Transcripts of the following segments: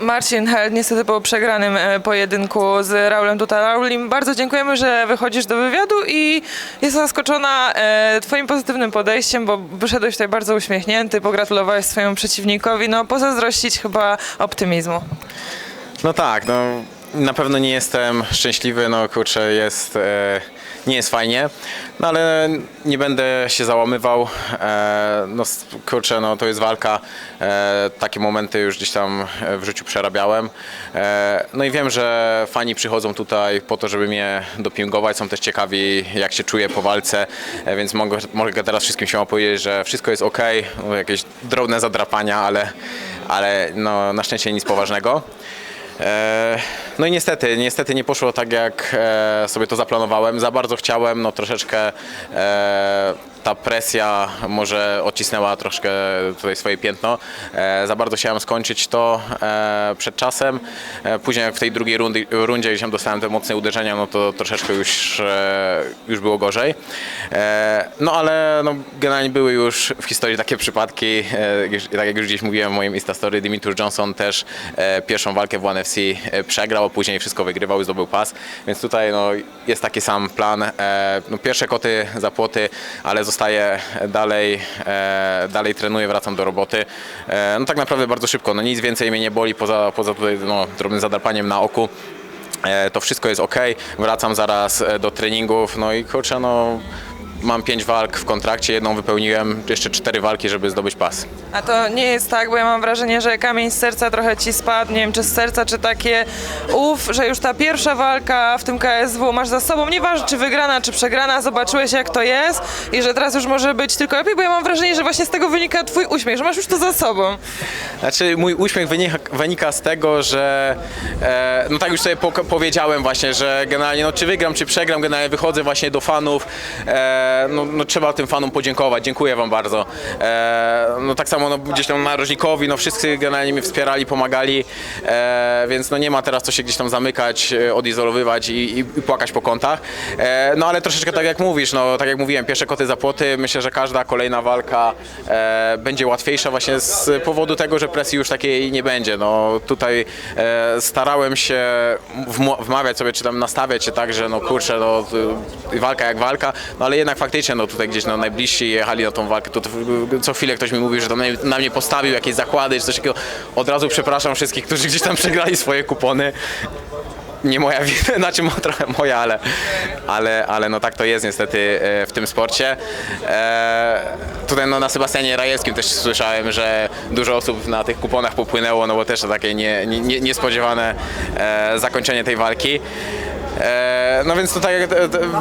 Marcin Held niestety po przegranym e, pojedynku z Raulem Tutaraulim. Bardzo dziękujemy, że wychodzisz do wywiadu i jestem zaskoczona e, twoim pozytywnym podejściem, bo wyszedłeś tutaj bardzo uśmiechnięty, pogratulowałeś swojemu przeciwnikowi, no pozazdrościć chyba optymizmu. No tak, no na pewno nie jestem szczęśliwy, no kurczę, jest, e, nie jest fajnie, no ale nie będę się załamywał, e, no kurczę, no to jest walka, e, takie momenty już gdzieś tam w życiu przerabiałem, e, no i wiem, że fani przychodzą tutaj po to, żeby mnie dopingować, są też ciekawi jak się czuję po walce, e, więc mogę, mogę teraz wszystkim się opowiedzieć, że wszystko jest ok, jakieś drobne zadrapania, ale, ale no, na szczęście nic poważnego. E, No i niestety, niestety nie poszło tak jak e, sobie to zaplanowałem. Za bardzo chciałem, no troszeczkę e, ta presja może odcisnęła troszkę tutaj swoje piętno. E, Za bardzo chciałem skończyć to e, przed czasem. E, Później jak w tej drugiej rundzie gdzieś tam dostałem te mocne uderzenia, no to troszeczkę już, już było gorzej. No ale no, generalnie były już w historii takie przypadki, tak jak już gdzieś mówiłem w moim Instastory, Dimitrius Johnson też pierwszą walkę w One FC przegrał, a później wszystko wygrywał i zdobył pas, więc tutaj no, jest taki sam plan. No, pierwsze koty za płoty, ale zostaję dalej, e, dalej trenuję, wracam do roboty. E, No tak naprawdę bardzo szybko, no nic więcej mnie nie boli poza, poza tutaj no, drobnym zadarpaniem na oku. E, To wszystko jest ok, wracam zaraz e, do treningów, no i kurczę, no mam pięć walk w kontrakcie, jedną wypełniłem, jeszcze cztery walki, żeby zdobyć pas. A to nie jest tak, bo ja mam wrażenie, że kamień z serca trochę ci spadł, nie wiem czy z serca, czy takie uf, że już ta pierwsza walka w tym KSW masz za sobą, nieważne czy wygrana, czy przegrana, zobaczyłeś jak to jest i że teraz już może być tylko lepiej, bo ja mam wrażenie, że właśnie z tego wynika twój uśmiech, że masz już to za sobą. Znaczy mój uśmiech wynika, wynika z tego, że e, no tak już sobie po, powiedziałem właśnie, że generalnie no czy wygram, czy przegram, generalnie wychodzę właśnie do fanów, e, no, no trzeba tym fanom podziękować, dziękuję wam bardzo. E, no tak samo no, gdzieś tam narożnikowi, no wszyscy generalnie mnie wspierali, pomagali, e, więc no nie ma teraz co się gdzieś tam zamykać, e, odizolowywać i, i, i płakać po kątach. E, no ale troszeczkę tak jak mówisz, no tak jak mówiłem, pierwsze koty za płoty, myślę, że każda kolejna walka e, będzie łatwiejsza właśnie z powodu tego, że presji już takiej nie będzie. No tutaj e, starałem się wmawiać sobie, czy tam nastawiać się tak, że no kurczę, no walka jak walka, no ale jednak faktycznie no tutaj gdzieś no najbliżsi jechali na tą walkę, to, to co chwilę ktoś mi mówi, że tam na, mnie postawił jakieś zakłady, czy coś takiego. Od razu przepraszam wszystkich, którzy gdzieś tam przegrali swoje kupony nie moja wina, znaczy trochę moja, ale, ale, ale no tak to jest niestety e, w tym sporcie. E, tutaj no, na Sebastianie Rajewskim też słyszałem, że dużo osób na tych kuponach popłynęło, no bo też to takie nie, nie, niespodziewane e, zakończenie tej walki. E, no więc to tak, jak-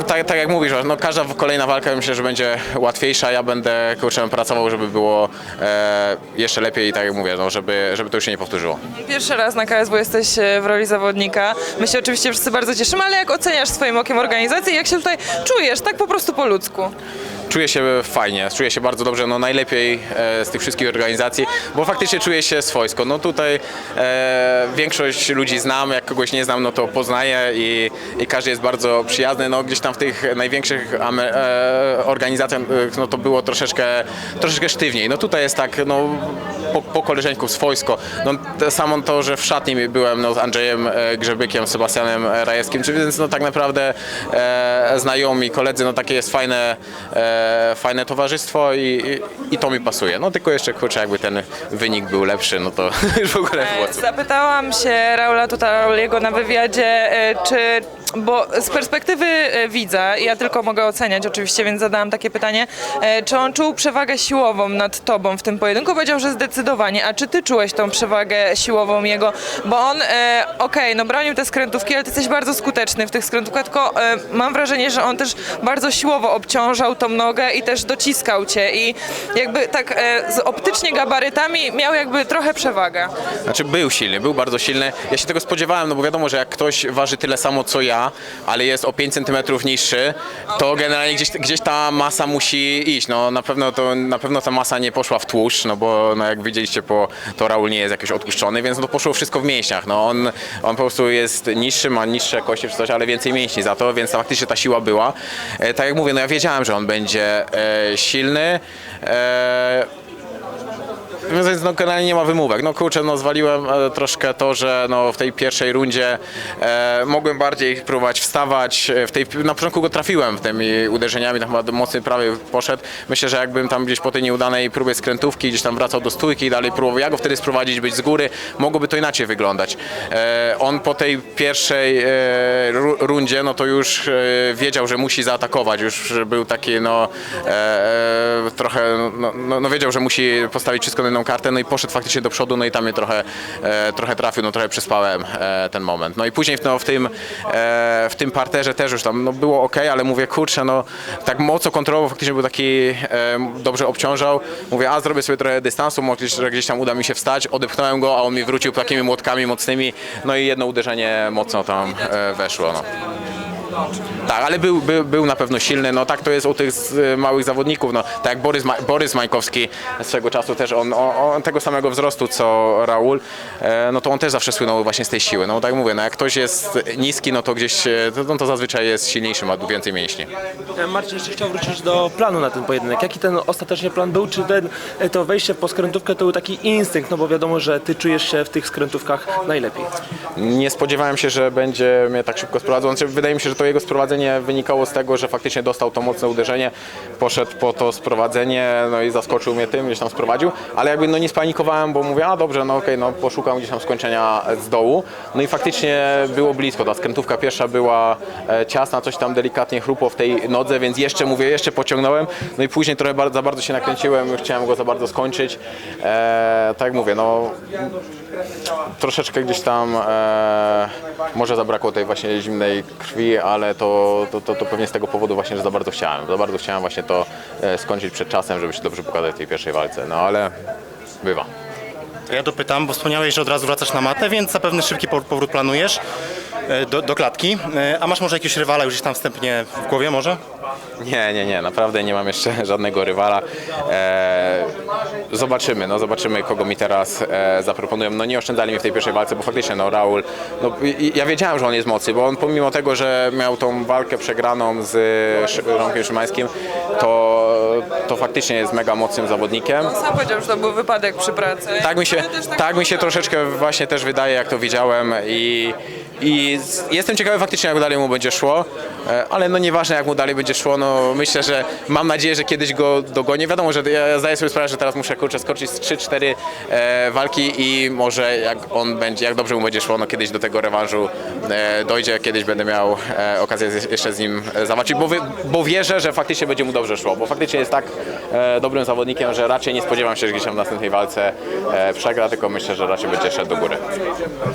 tak, tak jak mówisz, no każda kolejna walka myślę, że będzie łatwiejsza. Ja będę kurczę pracował, żeby było e, jeszcze lepiej, tak jak mówię, no, żeby, żeby to już się nie powtórzyło. Pierwszy raz na KSW jesteś e, w roli zawodnika. My się oczywiście wszyscy bardzo cieszymy, ale jak oceniasz swoim okiem organizację i jak się tutaj czujesz, tak po prostu po ludzku? Czuję się fajnie, czuję się bardzo dobrze, no najlepiej e, z tych wszystkich organizacji, bo faktycznie czuję się swojsko. No tutaj e, większość ludzi znam, jak kogoś nie znam, no to poznaję i, i każdy jest bardzo przyjazny. No gdzieś tam w tych największych e, organizacjach, e, no to było troszeczkę, troszeczkę sztywniej. No tutaj jest tak, no po, po swojsko. No samo to, że w szatni byłem no, z Andrzejem e, Grzebykiem, Sebastianem Rajewskim, czy więc no tak naprawdę e, znajomi, koledzy, no takie jest fajne, e, fajne towarzystwo i, i, i to mi pasuje. No tylko jeszcze kurczę, jakby ten wynik był lepszy, no to już w ogóle było. co. Zapytałam się Raula Tutarauliego na wywiadzie, e, czy, bo z perspektywy e, widza, ja tylko mogę oceniać oczywiście, więc zadałam takie pytanie, e, czy on czuł przewagę siłową nad tobą w tym pojedynku? Powiedział, że zdecydowanie. A czy ty czułeś tą przewagę siłową jego? Bo on, e, okej, no bronił te skrętówki, ale ty jesteś bardzo skuteczny w tych skrętówkach, tylko e, mam wrażenie, że on też bardzo siłowo obciążał tą nogę i też dociskał cię i jakby tak e, z optycznie gabarytami miał jakby trochę przewagę. Znaczy był silny, był bardzo silny. Ja się tego spodziewałem, no bo wiadomo, że jak ktoś waży tyle samo co ja, ale jest o 5 cm niższy, to generalnie gdzieś, gdzieś ta masa musi iść. No na pewno to na pewno ta masa nie poszła w tłuszcz, no bo no, jak widzieliście, po, to Raul nie jest jakiś odpuszczony, więc no poszło wszystko w mięśniach. No on, on po prostu jest niższy, ma niższe kości ale więcej mięśni za to, więc faktycznie ta siła była. E, tak jak mówię, no ja wiedziałem, że on będzie silny. E, Więc no generalnie nie ma wymówek. No kurczę, no zwaliłem e, troszkę to, że no w tej pierwszej rundzie e, mogłem bardziej próbować wstawać. E, W tej, na początku go trafiłem tymi uderzeniami, tam chyba mocny prawy poszedł. Myślę, że jakbym tam gdzieś po tej nieudanej próbie skrętówki gdzieś tam wracał do stójki i dalej próbował ja go wtedy sprowadzić, być z góry, mogłoby to inaczej wyglądać. E, on po tej pierwszej e, ru, rundzie, no to już e, wiedział, że musi zaatakować, już był taki no e, e, trochę, no, no, no wiedział, że musi postawić wszystko na kartę, no i poszedł faktycznie do przodu, no i tam mnie trochę, e, trochę trafił, no trochę przespałem e, ten moment. No i później no, w, tym, e, w tym parterze też już tam no, było ok, ale mówię, kurczę, no tak mocno kontrolował, faktycznie był taki, e, dobrze obciążał. Mówię, a zrobię sobie trochę dystansu, może że gdzieś tam uda mi się wstać, odepchnąłem go, a on mi wrócił takimi młotkami mocnymi, no i jedno uderzenie mocno tam e, weszło. No. Tak, ale był, był, był na pewno silny. No tak to jest u tych z, małych zawodników. No, tak jak Borys, Ma- Borys Majkowski swego czasu też on, on, on tego samego wzrostu co Raul, e, no to on też zawsze słynął właśnie z tej siły. No tak jak mówię, no jak ktoś jest niski, no to gdzieś, e, to, no, to zazwyczaj jest silniejszy, ma więcej mięśni. E, Marcin, jeszcze chciał wrócić do planu na ten pojedynek. Jaki ten ostatecznie plan był? Czy ten, e, to wejście w poskrętówkę to był taki instynkt? No bo wiadomo, że ty czujesz się w tych skrętówkach najlepiej. Nie spodziewałem się, że będzie mnie tak szybko sprowadzał. Znaczy, wydaje mi się, że to jego sprowadzenie wynikało z tego, że faktycznie dostał to mocne uderzenie, poszedł po to sprowadzenie, no i zaskoczył mnie tym, gdzieś tam sprowadził, ale jakby no nie spanikowałem, bo mówię, a dobrze, no okej, no poszukam gdzieś tam skończenia z dołu. No i faktycznie było blisko, ta skrętówka pierwsza była e, ciasna, coś tam delikatnie chrupło w tej nodze, więc jeszcze mówię, jeszcze pociągnąłem, no i później trochę bardzo, za bardzo się nakręciłem, już chciałem go za bardzo skończyć. E, tak jak mówię, no troszeczkę gdzieś tam e, może zabrakło tej właśnie zimnej krwi, ale to, to, to, to pewnie z tego powodu właśnie, że za bardzo chciałem. Za bardzo chciałem właśnie to e, skończyć przed czasem, żeby się dobrze pokazać w tej pierwszej walce. No ale bywa. To ja dopytam, bo wspomniałeś, że od razu wracasz na matę, więc zapewne szybki po- powrót planujesz e, do, do klatki. E, A masz może jakiegoś rywala już gdzieś tam wstępnie w głowie może? Nie, nie, nie, naprawdę nie mam jeszcze żadnego rywala. E, zobaczymy, no zobaczymy kogo mi teraz e, zaproponują. No nie oszczędzali mi w tej pierwszej walce, bo faktycznie no Raul, no i- ja wiedziałem, że on jest mocny, bo on pomimo tego, że miał tą walkę przegraną z Szy- Romkiem Szymańskim, to, to faktycznie jest mega mocnym zawodnikiem. Sam powiedział, że to był wypadek przy pracy. Tak mi się, też tak mi się troszeczkę właśnie też wydaje, jak to widziałem i, i jestem ciekawy faktycznie, jak dalej mu będzie szło, e, ale no nieważne, jak mu dalej będzie szło, no myślę, że mam nadzieję, że kiedyś go dogonię. Wiadomo, że ja zdaję sobie sprawę, że teraz muszę kurczę skoczyć z 3-4 e, walki i może jak on będzie, jak dobrze mu będzie szło, no kiedyś do tego rewanżu e, dojdzie, kiedyś będę miał e, okazję z- jeszcze z nim zawalczyć, bo, wy, bo wierzę, że faktycznie będzie mu dobrze szło, bo faktycznie jest tak e, dobrym zawodnikiem, że raczej nie spodziewam się, że gdzieś tam w następnej walce e, przegra, tylko myślę, że raczej będzie szedł do góry.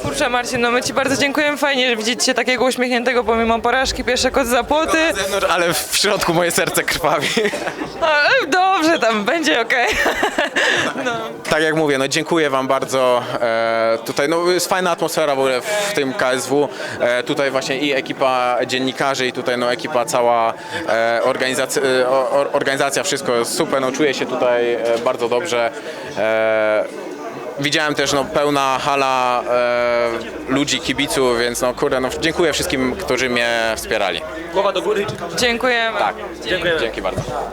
Kurczę Marcin, no my Ci bardzo dziękujemy, fajnie że widzieć Cię takiego uśmiechniętego pomimo porażki, pierwsze kot za płoty. Zewnątrz, ale w środku moje serce krwawi. A, dobrze, tam będzie okej. No. Tak jak mówię, no dziękuję Wam bardzo. E, tutaj no, jest fajna atmosfera w ogóle w tym KSW. E, tutaj właśnie i ekipa dziennikarzy, i tutaj no, ekipa cała e, organizacja, e, or, organizacja, wszystko jest super. No, czuję się tutaj e, bardzo dobrze. E, Widziałem też no, pełna hala e, ludzi, kibiców, więc no kurde, no, dziękuję wszystkim, którzy mnie wspierali. Głowa do góry. Dziękujemy. Tak, Dziękujemy. dzięki bardzo.